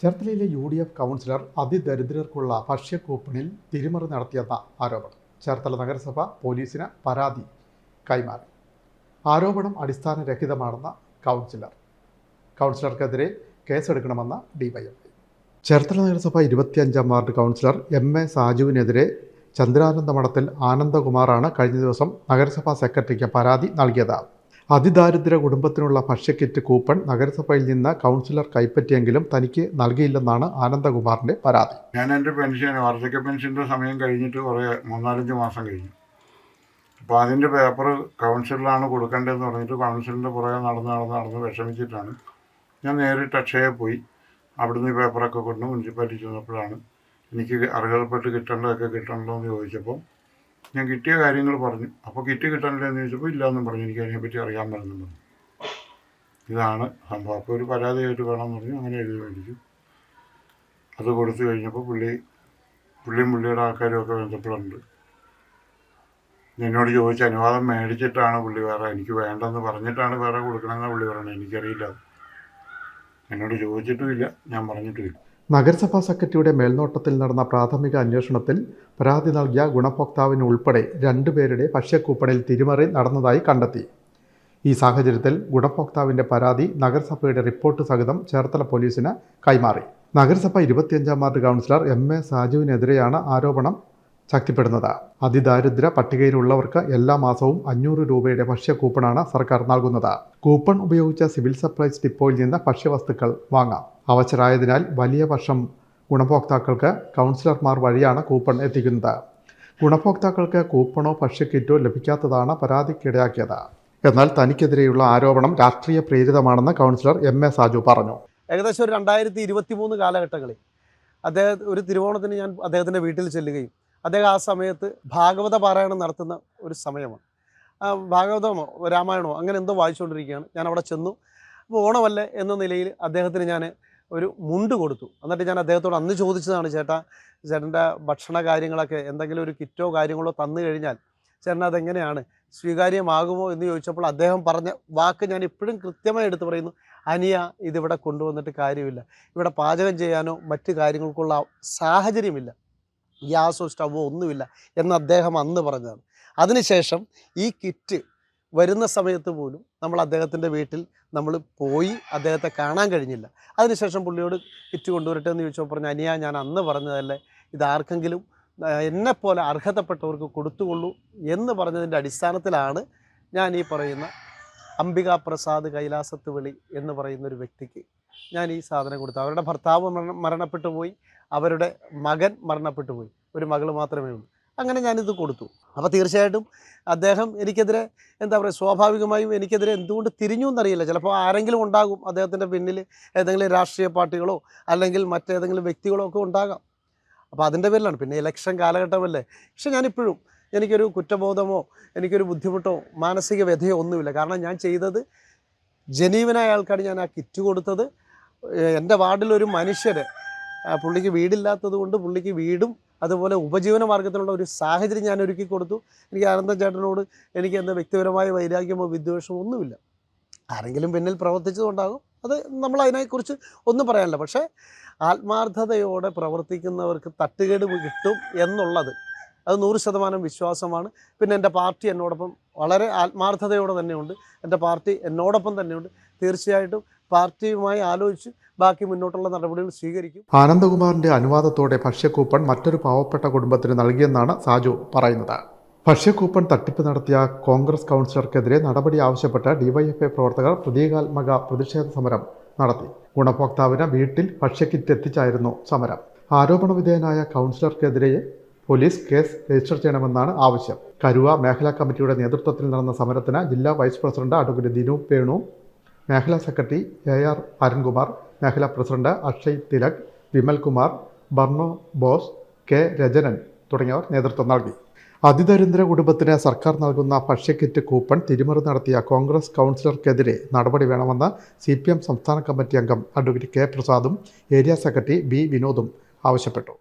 ചേർത്തലയിലെ U D F councillor അതിദരിദ്രർക്കുള്ള ഭക്ഷ്യ കൂപ്പണിൽ തിരിമറി നടത്തിയെന്ന ആരോപണം. ചേർത്തല നഗരസഭ പോലീസിന് പരാതി കൈമാറി. ആരോപണം അടിസ്ഥാനരഹിതമാണെന്ന കൗൺസിലർ. കൗൺസിലർക്കെതിരെ കേസെടുക്കണമെന്ന ഡിവൈഎഫ്ഐ ചേർത്തല നഗരസഭ ഇരുപത്തിയഞ്ചാം വാർഡ് കൗൺസിലർ എം എ സാജുവിനെതിരെ ചന്ദ്രാനന്ദ മഠത്തിൽ ആനന്ദകുമാറാണ് കഴിഞ്ഞ ദിവസം നഗരസഭാ സെക്രട്ടറിക്ക് പരാതി നൽകിയത്. അതിദാരിദ്ര്യ കുടുംബത്തിനുള്ള ഭക്ഷ്യക്കിറ്റ് കൂപ്പൺ നഗരസഭയിൽ നിന്ന് കൗൺസിലർ കൈപ്പറ്റിയെങ്കിലും തനിക്ക് നൽകിയില്ലെന്നാണ് ആനന്ദകുമാറിന്റെ പരാതി. ഞാൻ എന്റെ പെൻഷൻ വാർദ്ധക്യ പെൻഷന്റെ സമയം കഴിഞ്ഞിട്ട് കുറേ മൂന്നാലഞ്ച് മാസം കഴിഞ്ഞു. അപ്പോൾ അതിന്റെ പേപ്പർ കൗൺസിലറാണ് കൊടുക്കേണ്ടതെന്ന് പറഞ്ഞിട്ട് കൗൺസിലിന്റെ പുറകെ നടന്ന് നടന്ന് നടന്ന് വിഷമിച്ചിട്ടാണ് ഞാൻ നേരിട്ട് അക്ഷയെ പോയി അവിടുന്ന് ഈ പേപ്പറൊക്കെ കൊണ്ട് മുനിസിപ്പാലിറ്റി ചെന്നപ്പോഴാണ് എനിക്ക് അർഹതപ്പെട്ട് കിട്ടേണ്ടതൊക്കെ കിട്ടണ്ടോ എന്ന് ചോദിച്ചപ്പോൾ ഞാൻ കിട്ടിയ കാര്യങ്ങൾ പറഞ്ഞു. അപ്പോൾ കിറ്റ് കിട്ടാനില്ല എന്ന് ചോദിച്ചപ്പോൾ ഇല്ലയെന്നും പറഞ്ഞു. എനിക്ക് അതിനെപ്പറ്റി അറിയാൻ പറഞ്ഞു. പറഞ്ഞു ഇതാണ് സംഭവം. അപ്പോൾ ഒരു പരാതിയായിട്ട് വേണമെന്ന് പറഞ്ഞു. അങ്ങനെ എഴുതി മേടിച്ചു. അത് കൊടുത്തു കഴിഞ്ഞപ്പോൾ പുള്ളി പുള്ളിയും പുള്ളിയുടെ ആൾക്കാരും ഒക്കെ ബന്ധപ്പെടുന്നുണ്ട് എന്നോട് ചോദിച്ച അനുവാദം മേടിച്ചിട്ടാണ് പുള്ളി വേറെ എനിക്ക് വേണ്ടെന്ന് പറഞ്ഞിട്ടാണ് വേറെ കൊടുക്കണമെന്നാണ് പുള്ളി പറയണത് എനിക്കറിയില്ല. എന്നോട് ചോദിച്ചിട്ടുമില്ല ഞാൻ പറഞ്ഞിട്ടുമില്ല നഗരസഭാ സെക്രട്ടറിയുടെ മേൽനോട്ടത്തിൽ നടന്ന പ്രാഥമിക അന്വേഷണത്തിൽ പരാതി നൽകിയ ഗുണഭോക്താവിന് ഉൾപ്പെടെ രണ്ടുപേരുടെ ഭക്ഷ്യക്കൂപ്പണിൽ തിരിമറി നടന്നതായി കണ്ടെത്തി. ഈ സാഹചര്യത്തിൽ ഗുണഭോക്താവിന്റെ പരാതി നഗരസഭയുടെ റിപ്പോർട്ട് സഹിതം ചേർത്തല പോലീസിന് കൈമാറി. നഗരസഭ ഇരുപത്തിയഞ്ചാം വാർഡ് കൗൺസിലർ എം എ സാജുവിനെതിരെയാണ് ആരോപണം ശക്തിപ്പെടുന്നത്. അതിദാരിദ്ര്യ പട്ടികയിലുള്ളവർക്ക് എല്ലാ മാസവും അഞ്ഞൂറ് രൂപയുടെ ഭക്ഷ്യ കൂപ്പണാണ് സർക്കാർ നൽകുന്നത്. കൂപ്പൺ ഉപയോഗിച്ച സിവിൽ സപ്ലൈസ് ഡിപ്പോയിൽ നിന്ന് ഭക്ഷ്യവസ്തുക്കൾ വാങ്ങാം. അവസരായതിനാൽ വലിയ വർഷം ഗുണഭോക്താക്കൾക്ക് കൗൺസിലർമാർ വഴിയാണ് കൂപ്പൺ എത്തിക്കുന്നത്. ഗുണഭോക്താക്കൾക്ക് കൂപ്പണോ ഭക്ഷ്യക്കിറ്റോ ലഭിക്കാത്തതാണ് പരാതിക്കിടയാക്കിയത്. എന്നാൽ തനിക്കെതിരെയുള്ള ആരോപണം രാഷ്ട്രീയ പ്രേരിതമാണെന്ന് കൗൺസിലർ എം എ സാജു പറഞ്ഞു. ഏകദേശം ഒരു രണ്ടായിരത്തി ഇരുപത്തി മൂന്ന് കാലഘട്ടങ്ങളിൽ അദ്ദേഹം ഒരു തിരുവോണത്തിന് ഞാൻ അദ്ദേഹത്തിന്റെ വീട്ടിൽ ചെല്ലുകയും അദ്ദേഹം ആ സമയത്ത് ഭാഗവത പാരായണം നടത്തുന്ന ഒരു സമയമാണ്. ഭാഗവതമോ രാമായണമോ അങ്ങനെ എന്തോ വായിച്ചുകൊണ്ടിരിക്കുകയാണ്. ഞാൻ അവിടെ ചെന്നു. അപ്പോൾ ഓണമല്ലേ എന്ന നിലയിൽ അദ്ദേഹത്തിന് ഞാൻ ഒരു മുണ്ട് കൊടുത്തു. എന്നിട്ട് ഞാൻ അദ്ദേഹത്തോട് അന്ന് ചോദിച്ചതാണ് ചേട്ടാ ചേട്ടന്റെ ഭക്ഷണ കാര്യങ്ങളൊക്കെ എന്തെങ്കിലും ഒരു കിറ്റോ കാര്യങ്ങളോ തന്നു കഴിഞ്ഞാൽ ചേട്ടൻ അതെങ്ങനെയാണ്? സ്വീകാര്യമാകുമോ? എന്ന് ചോദിച്ചപ്പോൾ അദ്ദേഹം പറഞ്ഞ വാക്ക് ഞാൻ ഇപ്പോഴും കൃത്യമായി എടുത്തു പറയുന്നു അനിയ ഇതിവിടെ കൊണ്ടുവന്നിട്ട് കാര്യമില്ല. ഇവിടെ പാചകം ചെയ്യാനോ മറ്റു കാര്യങ്ങൾക്കുള്ള സാഹചര്യമില്ല. ഗ്യാസോ സ്റ്റവോ ഒന്നുമില്ല. എന്ന് അദ്ദേഹം അന്ന് പറഞ്ഞതാണ്. അതിനുശേഷം ഈ കിറ്റ് വരുന്ന സമയത്ത് പോലും നമ്മൾ അദ്ദേഹത്തിന്റെ വീട്ടിൽ നമ്മൾ പോയി അദ്ദേഹത്തെ കാണാൻ കഴിഞ്ഞില്ല. അതിനുശേഷം പുള്ളിയോട് കിറ്റ് കൊണ്ടുവരട്ടെ എന്ന് ചോദിച്ചപ്പോൾ പറഞ്ഞു അനിയ ഞാൻ അന്ന് പറഞ്ഞതല്ലേ ഇതാർക്കെങ്കിലും എന്നെപ്പോലെ അർഹതപ്പെട്ടവർക്ക് കൊടുത്തുകൊള്ളൂ എന്ന് പറഞ്ഞതിന്റെ അടിസ്ഥാനത്തിലാണ് ഞാൻ ഈ പറയുന്ന അംബികാ പ്രസാദ് കൈലാസത്ത് വിളി എന്ന് പറയുന്ന ഒരു വ്യക്തിക്ക് ഞാൻ ഈ സാധനം കൊടുത്തു അവരുടെ ഭർത്താവ് മരണപ്പെട്ടു പോയി അവരുടെ മകൻ മരണപ്പെട്ടു പോയി. ഒരു മകൾ മാത്രമേ ഉള്ളൂ. അങ്ങനെ ഞാനിത് കൊടുത്തു. അപ്പോൾ തീർച്ചയായിട്ടും അദ്ദേഹം എനിക്കെതിരെ എന്താ പറയുക സ്വാഭാവികമായും എനിക്കെതിരെ എന്തുകൊണ്ട് തിരിഞ്ഞു എന്നറിയില്ല. ചിലപ്പോൾ ആരെങ്കിലും ഉണ്ടാകും അദ്ദേഹത്തിന്റെ പിന്നിൽ ഏതെങ്കിലും രാഷ്ട്രീയ പാർട്ടികളോ അല്ലെങ്കിൽ മറ്റേതെങ്കിലും വ്യക്തികളോ ഒക്കെ ഉണ്ടാകാം. അപ്പോൾ അതിന്റെ പേരിലാണ്. പിന്നെ ഇലക്ഷൻ കാലഘട്ടമല്ലേ. പക്ഷെ ഞാനിപ്പോഴും എനിക്കൊരു കുറ്റബോധമോ എനിക്കൊരു ബുദ്ധിമുട്ടോ മാനസിക വ്യഥയോ ഒന്നുമില്ല. കാരണം ഞാൻ ചെയ്തത് ജനീവനായ ആൾക്കാണ് ഞാൻ ആ കിറ്റ് കൊടുത്തത്. എന്റെ വാർഡിലൊരു മനുഷ്യരെ പുള്ളിക്ക് വീടില്ലാത്തത് കൊണ്ട് പുള്ളിക്ക് വീടും അതുപോലെ ഉപജീവന മാർഗത്തിനുള്ള ഒരു സാഹചര്യം ഞാൻ ഒരുക്കി കൊടുത്തു. എനിക്ക് ആനന്ദ ചേട്ടനോട് എനിക്ക് എന്താ വ്യക്തിപരമായ വൈരാഗ്യമോ വിദ്വേഷമോ ഒന്നുമില്ല. ആരെങ്കിലും പിന്നിൽ പ്രവർത്തിച്ചതുകൊണ്ടാകും അത് നമ്മൾ അതിനെക്കുറിച്ച് ഒന്നും പറയാനില്ല. പക്ഷേ ആത്മാർത്ഥതയോടെ പ്രവർത്തിക്കുന്നവർക്ക് തട്ടുകേട് കിട്ടും എന്നുള്ളത് അത് നൂറ് ശതമാനം വിശ്വാസമാണ്. പിന്നെ എന്റെ പാർട്ടി എന്നോടൊപ്പം വളരെ ആത്മാർത്ഥതയോടെ തന്നെയുണ്ട്. എന്റെ പാർട്ടി എന്നോടൊപ്പം തന്നെയുണ്ട്. തീർച്ചയായിട്ടും പാർട്ടിയുമായി ആലോചിച്ച് ബാക്കി മുന്നോട്ടുള്ള നടപടികൾ സ്വീകരിക്കും. ആനന്ദകുമാറിന്റെ അനുവാദത്തോടെ ഭക്ഷ്യക്കൂപ്പൺ മറ്റൊരു പാവപ്പെട്ട കുടുംബത്തിന് നൽകിയെന്നാണ് സാജു പറയുന്നത്. ഭക്ഷ്യക്കൂപ്പൺ തട്ടിപ്പ് നടത്തിയ കോൺഗ്രസ് കൗൺസിലർക്കെതിരെ നടപടി ആവശ്യപ്പെട്ട് ഡിവൈഎഫ്ഐ പ്രവർത്തകർ പ്രതീകാത്മക പ്രതിഷേധ സമരം നടത്തി. ഗുണഭോക്താവിന് വീട്ടിൽ ഭക്ഷ്യക്കിറ്റ് എത്തിച്ചായിരുന്നു സമരം. ആരോപണ വിധേയനായ കൗൺസിലർക്കെതിരെ പോലീസ് കേസ് രജിസ്റ്റർ ചെയ്യണമെന്നാണ് ആവശ്യം. കരുവ മേഖലാ കമ്മിറ്റിയുടെ നേതൃത്വത്തിൽ നടന്ന സമരത്തിന് ജില്ലാ vice president advocate Dinu Venu മേഖലാ സെക്രട്ടറി എ ആർ അരുൺകുമാർ മേഖലാ പ്രസിഡന്റ് അക്ഷയ് തിലക് വിമൽകുമാർ ബർണോ ബോസ് കെ രജനൻ തുടങ്ങിയവർ നേതൃത്വം നൽകി. അതിദരിദ്ര കുടുംബത്തിന് സർക്കാർ നൽകുന്ന ഭക്ഷ്യക്കിറ്റ് കൂപ്പൺ തിരിമറി നടത്തിയ കോൺഗ്രസ് കൗൺസിലർക്കെതിരെ നടപടി വേണമെന്ന് സി പി എം സംസ്ഥാന കമ്മിറ്റി അംഗം അഡ്വക്കേറ്റ് കെ പ്രസാദും ഏരിയ സെക്രട്ടറി ബി വിനോദും ആവശ്യപ്പെട്ടു.